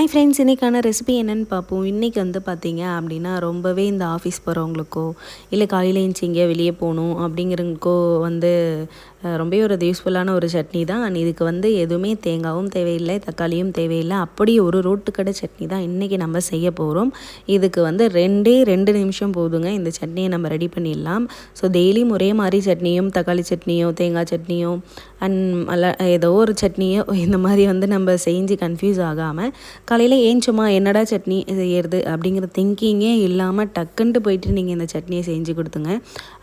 Hi friends இன்றைக்கான recipe என்னென்னு பார்ப்போம். இன்றைக்கி வந்து பார்த்தீங்க அப்படின்னா ரொம்பவே இந்த ஆஃபீஸ் போகிறவங்களுக்கோ இல்லை காலையில் எழுந்துச்சி வெளியே போகணும் அப்படிங்கிறவங்களுக்கோ வந்து ரொம்பவே ஒரு யூஸ்ஃபுல்லான ஒரு சட்னி தான். அண்ட் இதுக்கு வந்து எதுவுமே தேங்காவும் தேவையில்லை தக்காளியும் தேவையில்லை. அப்படி ஒரு ரோட்டுக்கடை சட்னி தான் இன்றைக்கி நம்ம செய்ய போகிறோம் இதுக்கு வந்து ரெண்டே ரெண்டு நிமிஷம் போதுங்க. இந்த சட்னியை நம்ம ரெடி பண்ணிடலாம். ஸோ டெய்லியும் ஒரே மாதிரி சட்னியும் தக்காளி சட்னியோ தேங்காய் சட்னியோ அண்ட் அல்ல ஏதோ ஒரு சட்னியோ இந்த மாதிரி வந்து நம்ம செஞ்சு கன்ஃபியூஸ் ஆகாமல் காலையில் ஏஞ்சோமா என்னடா சட்னி செய்யறது அப்படிங்கிற திங்கிங்கே இல்லாமல் டக்குன்ட்டு போயிட்டு நீங்கள் இந்த சட்னியை செஞ்சு கொடுத்துங்க.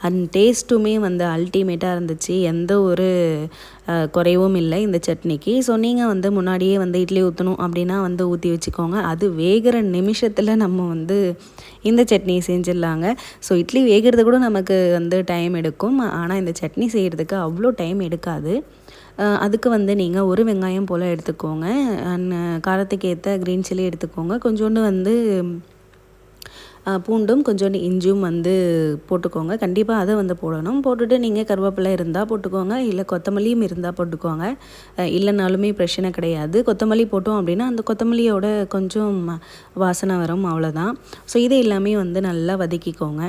அண்ட் டேஸ்ட்டுமே வந்து அல்டிமேட்டாக இருந்துச்சு. எந்த எந்த ஒரு குறைவும் இல்லை இந்த சட்னிக்கு. ஸோ நீங்கள் வந்து முன்னாடியே வந்து இட்லி ஊற்றணும் அப்படின்னா வந்து ஊற்றி வச்சுக்கோங்க. அது வேகிற நிமிஷத்தில் நம்ம வந்து இந்த சட்னியை செஞ்சிடலாங்க. ஸோ இட்லி வேகிறது கூட நமக்கு வந்து டைம் எடுக்கும். ஆனால் இந்த சட்னி செய்கிறதுக்கு அவ்வளோ டைம் எடுக்காது. அதுக்கு வந்து நீங்கள் ஒரு வெங்காயம் போல் எடுத்துக்கோங்க. அண்ட் காரத்துக்கு ஏற்ற க்ரீன் சில்லி எடுத்துக்கோங்க. கொஞ்சோண்டு வந்து பூண்டும் கொஞ்சோண்டு இஞ்சும் வந்து போட்டுக்கோங்க. கண்டிப்பாக அதை வந்து போடணும். போட்டுட்டு நீங்கள் கருவேப்பிலை இருந்தால் போட்டுக்கோங்க. இல்லை கொத்தமல்லியும் இருந்தால் போட்டுக்கோங்க. இல்லைனாலுமே பிரச்சனை கிடையாது. கொத்தமல்லி போட்டோம் அப்படின்னா அந்த கொத்தமல்லியோட கொஞ்சம் வாசனை வரும். அவ்வளோதான் ஸோ இது எல்லாமே வந்து நல்லா வதக்கிக்கோங்க.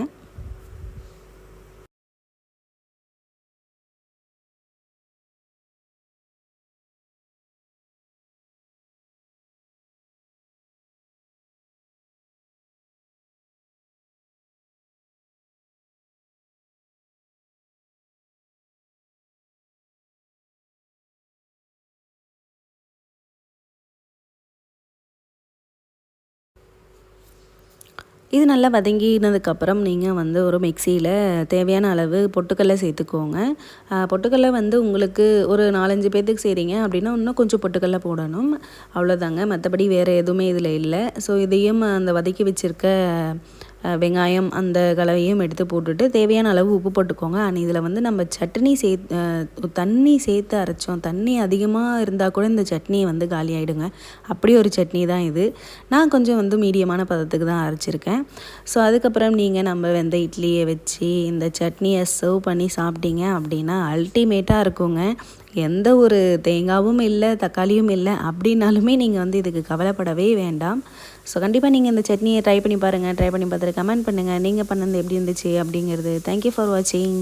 இது நல்லா வதங்கினதுக்கப்புறம் நீங்கள் வந்து ஒரு மிக்சியில் தேவையான அளவு பொட்டுக்கடலை சேர்த்துக்கோங்க. பொட்டுக்கடலை வந்து உங்களுக்கு ஒரு நாலஞ்சு பேர்த்துக்கு செய்கிறீங்க அப்படின்னா இன்னும் கொஞ்சம் பொட்டுக்கடலை போடணும். அவ்வளோதாங்க மற்றபடி வேறு எதுவுமே இதில் இல்லை. ஸோ இதையும் அந்த வதக்கி வச்சுருக்க வெங்காயம் அந்த கலவையும் எடுத்து போட்டுட்டு தேவையான அளவு உப்பு போட்டுக்கோங்க. அண்ட் இதில் வந்து நம்ம சட்னி சே தண்ணி சேர்த்து அரைச்சோம். தண்ணி அதிகமாக இருந்தால் கூட இந்த சட்னி வந்து காலி ஆகிடுங்க அப்படி ஒரு சட்னி தான் இது. நான் கொஞ்சம் வந்து மீடியமான பதத்துக்கு தான் அரைச்சிருக்கேன். ஸோ அதுக்கப்புறம் நீங்கள் நம்ம வெந்த இட்லியை வச்சு இந்த சட்னியை சர்வ் பண்ணி சாப்பிட்டீங்க அப்படின்னா அல்டிமேட்டாக இருக்குங்க. எந்த ஒரு தேங்காவும் இல்லை தக்காளியும் இல்லை அப்படின்னாலுமே நீங்கள் வந்து இதுக்கு கவலைப்படவே வேண்டாம். ஸோ கண்டிப்பாக நீங்கள் இந்த சட்னியை ட்ரை பண்ணி பாருங்கள் ட்ரை பண்ணி பார்த்துட்டு கமெண்ட் பண்ணுங்கள் நீங்கள் பண்ணது எப்படி இருந்துச்சு அப்படிங்கிறது. தேங்க்யூ ஃபார் வாட்சிங்